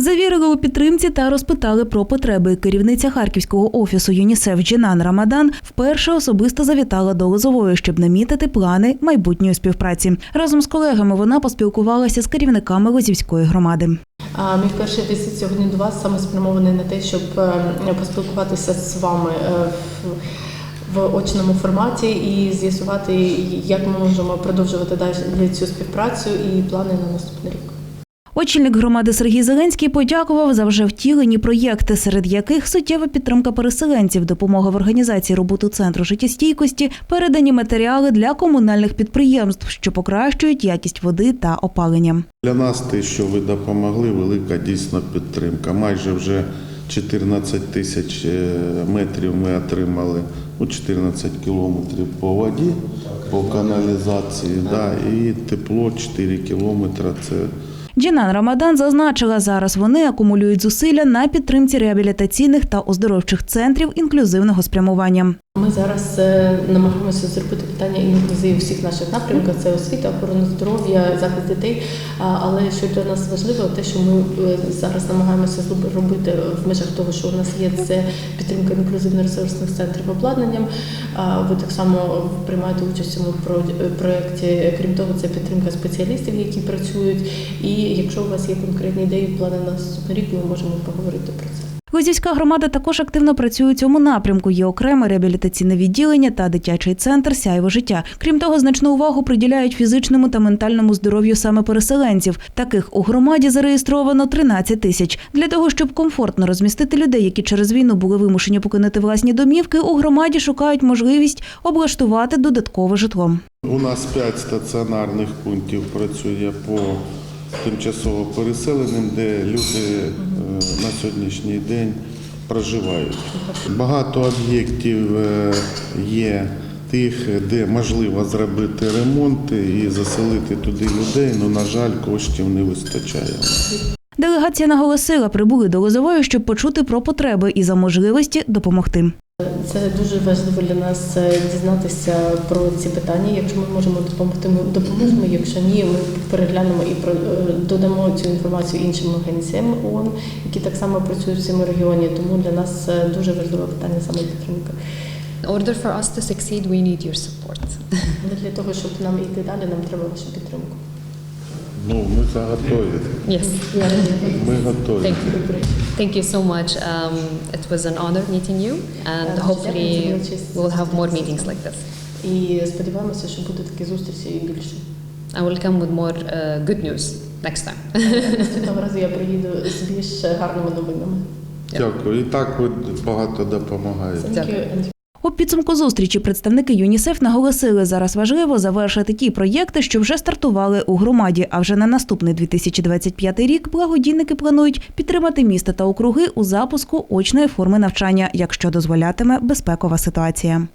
Завірили у підтримці та розпитали про потреби. Керівниця харківського офісу ЮНІСЕФ Джінан Рамадан вперше особисто завітала до Лозової, щоб намітити плани майбутньої співпраці. Разом з колегами вона поспілкувалася з керівниками Лозівської громади. Мій перший візит сьогодні до вас саме спрямований на те, щоб е, поспілкуватися з вами е, в очному форматі і з'ясувати, як ми можемо продовжувати далі цю співпрацю і плани на наступний рік. Очільник громади Сергій Зеленський подякував за вже втілені проєкти, серед яких суттєва підтримка переселенців, допомога в організації роботи центру життєстійкості, передані матеріали для комунальних підприємств, що покращують якість води та опалення. Для нас те, що ви допомогли, велика дійсно підтримка. Майже вже 14 тисяч е, метрів ми отримали у 14 кілометрів по воді, по каналізації, да, і тепло 4 кілометри. Це Джінан Рамадан зазначила, зараз вони акумулюють зусилля на підтримці реабілітаційних та оздоровчих центрів інклюзивного спрямування. Ми зараз е, намагаємося зробити питання інклюзії у всіх наших напрямках: це освіта, охорона здоров'я, захист дітей. Але що для нас важливо, те, що ми е, зараз намагаємося робити в межах того, що у нас є, це підтримка інклюзивно-ресурсних центрів обладнанням. Ви так само приймаєте участь у цьому проєкті. Крім того, це підтримка спеціалістів, які працюють. І якщо у вас є конкретні ідеї, плани на наступний рік, ми можемо поговорити про це. Лозівська громада також активно працює у цьому напрямку. Є окреме реабілітаційне відділення та дитячий центр Сяйво життя. Крім того, значну увагу приділяють фізичному та ментальному здоров'ю саме переселенців. Таких у громаді зареєстровано 13 тисяч. Для того, щоб комфортно розмістити людей, які через війну були вимушені покинути власні домівки, у громаді шукають можливість облаштувати додаткове житло. у нас 5 стаціонарних пунктів працює по тимчасово переселеним, де люди е, на сьогоднішній день проживають. Багато об'єктів е, є тих, де можливо зробити ремонти і заселити туди людей, але, на жаль, коштів не вистачає. Делегація наголосила, прибули до Лозової, щоб почути про потреби і за можливості допомогти. Це дуже важливо для нас е, дізнатися про ці питання. Якщо ми можемо допомогти, ми допоможемо. Якщо ні, ми переглянемо і е, додамо цю інформацію іншим організаціям ООН, які так само працюють в цьому регіоні. Тому для нас е, дуже важливе питання саме підтримка. Order for us to succeed, we need your support. Для того, щоб нам йти далі, нам треба ваша підтримка. Ну, ми готові. yes. Ми готові. Thank you. Thank you so much. Um, it was an honor meeting you, and hopefully дякую we'll have more meetings like this. І сподіваємося, що буде такі зустрічі і більше. I will come with more uh, good news next time. Наступного разу я приїду з більш гарними новинами. Дякую. І так ви багато допомагаєте. Thank you and У підсумку зустрічі представники ЮНІСЕФ наголосили, зараз важливо завершити ті проєкти, що вже стартували у громаді. А вже на наступний 2025 рік благодійники планують підтримати міста та округи у запуску очної форми навчання, якщо дозволятиме безпекова ситуація.